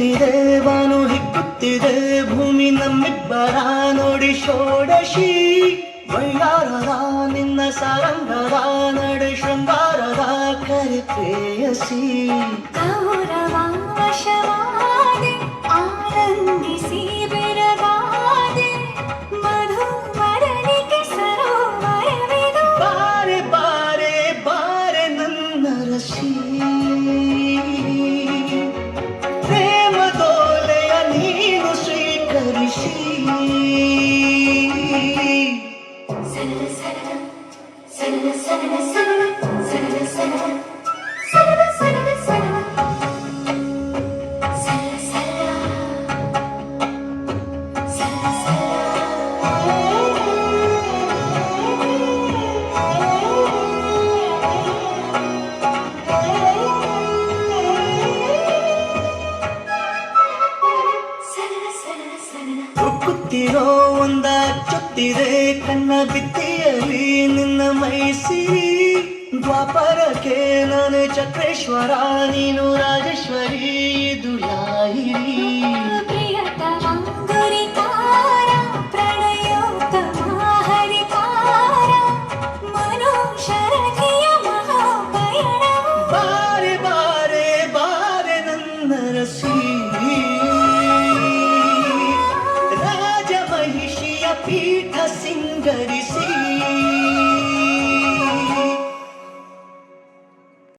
ಹಿಕ್ಕುತ್ತಿದೆ ಬಾನು ಹಿಕ್ಕುತ್ತಿದೆ ಭೂಮಿ ನಮ್ಮಿಬ್ಬರ ನೋಡಿ ಷೋಡಶಿ. ವೈಯಾರದ, ನಿನ್ನ ಸಾರಂಗದ ನಡೆ ಶೃಂಗಾರದ ಕರಿ ಪ್ರೇಯಸಿ. ಗೌರವ Senator, Senator, Senator, Senator, Senator. ಸರಳ ಹುಕ್ಕುತ್ತಿರೋ ಒಂದ ಚುತ್ತಿದೆ ಕಣ್ಣ ಬಿತ್ತಿಯಲ್ಲಿ ನಿನ್ನ ಮೈಸಿ ದ್ವಾಪರಕ್ಕೆ ನಾನು ಚಕ್ರೇಶ್ವರ ನೀನು ರಾಜೇಶ್ವರಿ ಯಾಯಿರಿ 披着星子的星。